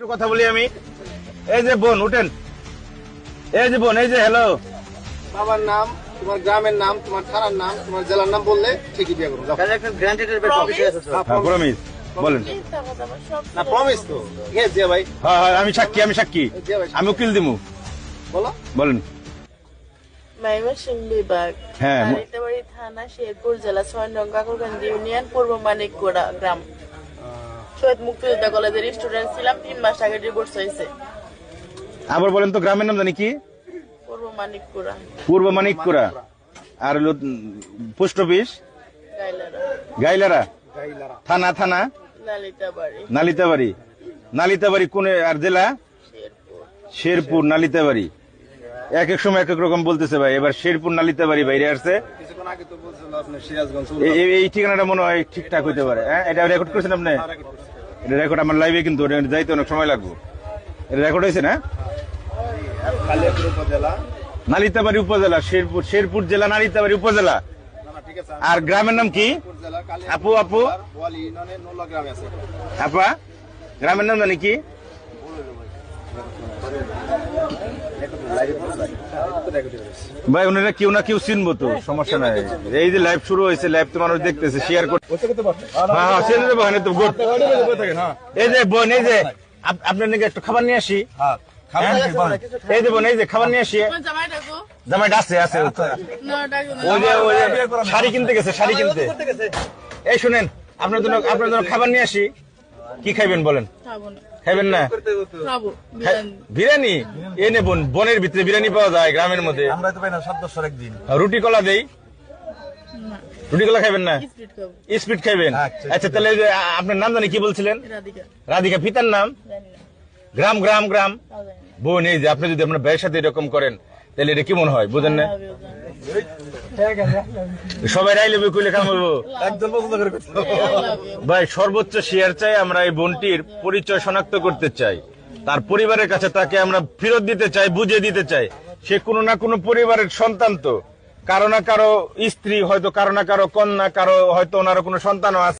একটু কথা বলি আমি। এই যে বোন উঠেন। এই যে বোন এই যে হ্যালো বাবার নাম তোমার গ্রামের নাম তোমার থানার নাম তোমার জেলার নাম বললে ঠিকই বিয়ে করব। হ্যাঁ প্রমিস বলেন। না প্রমিস তো। জিয়া ভাই? হ্যাঁ হ্যাঁ আমি সাক্ষী আমি সাক্ষী। জিয়া আমি উকিল দিমু। বলো। বলেন। হ্যাঁ, থানা শেরপুর জেলা ছয় নং কাকুরগঞ্জ ইউনিয়ন পূর্ব মানিকগোড়া গ্রাম। শহীদ মুক্তিযোদ্ধা কলেজের স্টুডেন্ট ছিলাম তিন মাস আগে ডিভোর্স হয়েছে। আবার বলেন তো গ্রামের নাম জানি কি? পূর্ব মানিকগোড়া পূর্ব মানিকপুরা। আর পোস্ট অফিস? গাইলারা। গাইলারা? থানা থানা? নালিতাবাড়ি। নালিতাবাড়ি। নালিতাবাড়ি কোন আর জেলা? শেরপুর। শেরপুর নালিতাবাড়ি। এক এক সময় এক এক রকম বলতেছে ভাই এবার শেরপুর নালিতাবাড়ি বাইরে আসছে। কিছুক্ষণ আগে তো বলছিল আপনি সিরাজগঞ্জ এই- ঠিকানাটা মনে হয় ঠিকঠাক হইতে পারে। হ্যাঁ এটা রেকর্ড করেছেন আপনি? এটা রেকর্ড আমার লাইভে কিন্তু যাইতে অনেক সময় লাগবে। এটা রেকর্ড হয়েছে না? নালিতাবাড়ি উপজেলা শেরপুর শেরপুর জেলা নালিতাবাড়ি উপজেলা। আর গ্রামের নাম কি? আপু আপু। আপা গ্রামের নাম জানি কি? ভাই ওনারা কেউ না কেউ চিনবো তো সমস্যা নাই। এই যে লাইভ শুরু হয়েছে লাইভ তো মানুষ দেখতেছে শেয়ার করতে হ্যাঁ হ্যাঁ হ্যাঁ তো। এই যে বোন এই যে আপনার নাকি একটু খাবার নিয়ে আসি? হ্যাঁ? এই যে বোন এই যে খাবার নিয়ে আসি। জামাইটা আছে আছে। না ডাকো না। ওই যে ওই যে শাড়ি কিনতে গেছে শাড়ি কিনতে। এই শুনেন আপনার জন্য আপনার জন্য খাবার নিয়ে আসি। কি খাইবেন বলেন? খাব না। খাইবেন না? বিরিয়ানি? এনে বোন বনের ভিতরে বিরিয়ানি পাওয়া যায় গ্রামের মধ্যে। আমরা তো পাই না সাত বছর একদিন। রুটি কলা দেই? রুটি কলা খাবেন না? স্পিড খাবেন খাইবেন? আচ্ছা, আচ্ছা। তাহলে আপনার নাম জানি কি বলছিলেন? রাধিকা। পিতার নাম? গ্রাম গ্রাম গ্রাম। বোন এই যে আপনি যদি আপনার ভাইয়ের সাথে এরকম করেন তাহলে এটা কি মনে হয় বুঝেন না? সবাই কইলে কাম হইব। একদম। ভাই সর্বোচ্চ শেয়ার চাই আমরা এই বোনটির পরিচয় শনাক্ত করতে চাই। তার পরিবারের কাছে তাকে আমরা ফেরত দিতে চাই বুঝিয়ে দিতে চাই। সে কোনো না কোনো পরিবারের সন্তান তো। কারও না কারও স্ত্রী হয়তো কারও না কারও কন্যা কারও হয়তো ওনারও কোনো সন্তানও আছে।